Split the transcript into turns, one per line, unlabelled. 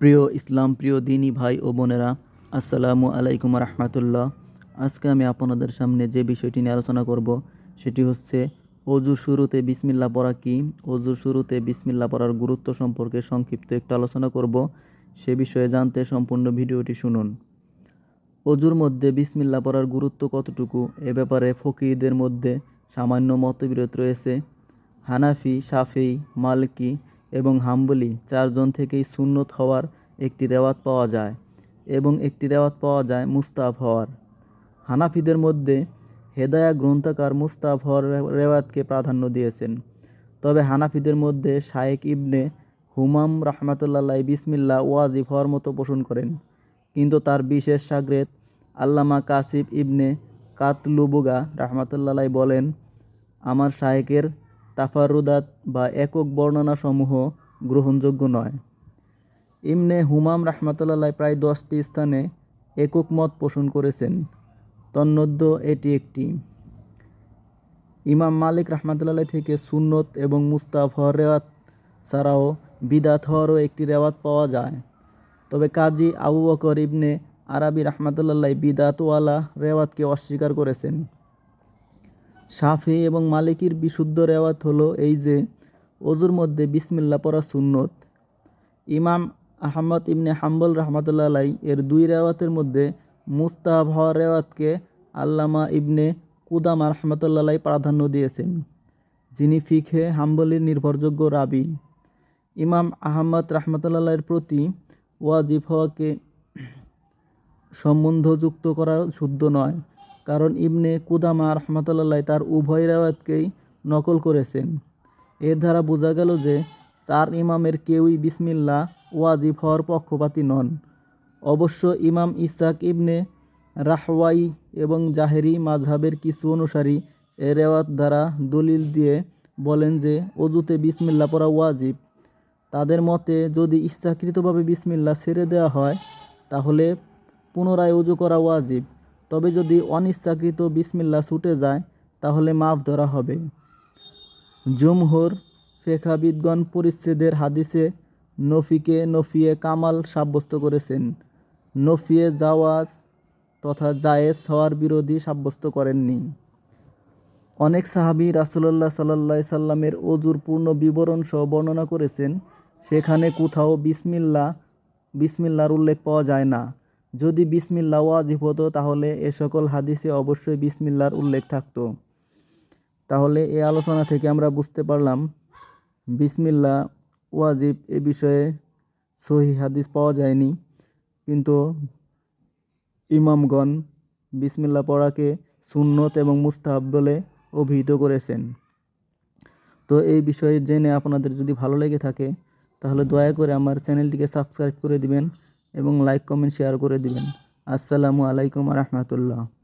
প্রিয় ইসলাম, প্রিয় দিনী ভাই ও বোনেরা, আসসালামু আলাইকুম রহমতুল্লাহ। আজকে আমি আপনাদের সামনে যে বিষয়টি নিয়ে আলোচনা করব, সেটি হচ্ছে অজুর শুরুতে বিসমিল্লা পড়া কি? অজুর শুরুতে বিসমিল্লা পড়ার গুরুত্ব সম্পর্কে সংক্ষিপ্ত একটু আলোচনা করব। সে বিষয়ে জানতে সম্পূর্ণ ভিডিওটি শুনুন। অজুর মধ্যে বিসমিল্লা পড়ার গুরুত্ব কতটুকু? এ ব্যাপারে ফকিরদের মধ্যে সামান্য মতবিরোধ রয়েছে। হানাফি সাফি মালকি এবং হাম্বলি চারজন থেকেই সুন্নত হওয়ার একটি রেওয়াত পাওয়া যায় এবং একটি রেওয়াত পাওয়া যায় মুস্তাফ হওয়ার। হানাফিদের মধ্যে হেদায়া গ্রন্থাকার মুস্তাফ হওয়ার রেওয়াতকে প্রাধান্য দিয়েছেন। তবে হানাফিদের মধ্যে শায়েক ইবনে হুমাম রহমাতুল্লাহ বিসমিল্লা ওয়াজিব হওয়ার মতো পোষণ করেন। কিন্তু তার বিশেষ সাগরেদ আল্লামা কাসিফ ইবনে কাতলুবুগা রহমাতুল্লাহ বলেন, আমার শায়েকের তাফারুদাত বা একক বর্ণনাসমূহ গ্রহণযোগ্য নয়। ইমনে হুমাম রহমাতুল্লাহ প্রায় দশটি স্থানে একক মত পোষণ করেছেন। তন্মধ্য এটি একটি। ইমাম মালিক রহমাতুল্লাহ থেকে সুন্নত এবং মুস্তাফ হওয়ার রেওয়াত ছাড়াও বিদাত হওয়ারও একটি রেওয়াত পাওয়া যায়। তবে কাজী আবু বকর ইবনে আরবি রহমাতুল্লাহ বিদাতওয়ালা রেওয়াতকে অস্বীকার করেছেন। শাফি এবং মালিকির বিশুদ্ধ রেওয়াত হলো এই যে অজুর মধ্যে বিসমিল্লা পড়া সুন্নত। ইমাম আহমদ ইবনে হাম্বল রহমতুল্লাহ আলাই এর দুই রেওয়াতের মধ্যে মুস্তাহাব হওয়ার রেওয়াতকে আল্লামা ইবনে কুদামা রহমতুল্লাহ প্রাধান্য দিয়েছেন, যিনি ফিখে হাম্বলির নির্ভরযোগ্য রাবি। ইমাম আহমদ রহমতুল্লাহের প্রতি ওয়াজিব হওয়াকে সম্বন্ধযুক্ত করা শুদ্ধ নয়। কারণ ইবনে কুদামা রহমতুল্লাহ তার উভয় রেওয়াতকেই নকল করেছেন। এর দ্বারা বোঝা গেল যে চার ইমামের কেউই বিসমিল্লা ওয়াজিব হওয়ার পক্ষপাতী নন। অবশ্য ইমাম ইসাক ইবনে রাহওয়াই এবং জাহেরি মাঝহাবের কিছু অনুসারী এ রেওয়াত দ্বারা দলিল দিয়ে বলেন যে অজুতে বিসমিল্লা পড়া ওয়াজিব। তাদের মতে যদি ইচ্ছাকৃতভাবে বিসমিল্লা ছেড়ে দেওয়া হয়, তাহলে পুনরায় উজু করা ওয়াজিব। তবে যদি অনিচ্ছাকৃত বিসমিল্লা ছুটে যায়, তাহলে মাফ ধরা হবে। জুমহুর ফেখাবিদগণ পরিচ্ছেদের হাদিসে নফিকে নফিয়ে কামাল সাব্যস্ত করেছেন। নফিয়ে জাওয়াজ তথা জায়েজ হওয়ার বিরোধী সাব্যস্ত করেননি। অনেক সাহাবী রাসুল্লাহ সাল্লাহ সাল্লামের অজুর পূর্ণ বিবরণ সহ বর্ণনা করেছেন, সেখানে কোথাও বিসমিল্লা, বিসমিল্লার উল্লেখ পাওয়া যায় না। যদি বিসমিল্লা ওয়াজিব হতো, তাহলে এ সকল হাদিসে অবশ্যই বিসমিল্লার উল্লেখ থাকতো। তাহলে এই আলোচনা থেকে আমরা বুঝতে পারলাম বিসমিল্লা ওয়াজিব এ বিষয়ে সহি হাদিস পাওয়া যায়নি। কিন্তু ইমামগণ বিসমিল্লা পড়াকে সুন্নত এবং মুস্তাহাব বলে অভিহিত করেছেন। তো এই বিষয়ে জেনে আপনাদের যদি ভালো লেগে থাকে, তাহলে দয়া করে আমার চ্যানেলটিকে সাবস্ক্রাইব করে দিবেন। এবং লাইক কমেন্ট শেয়ার করে দিবেন। আসসালামু আলাইকুম রহমতুল্লাহ।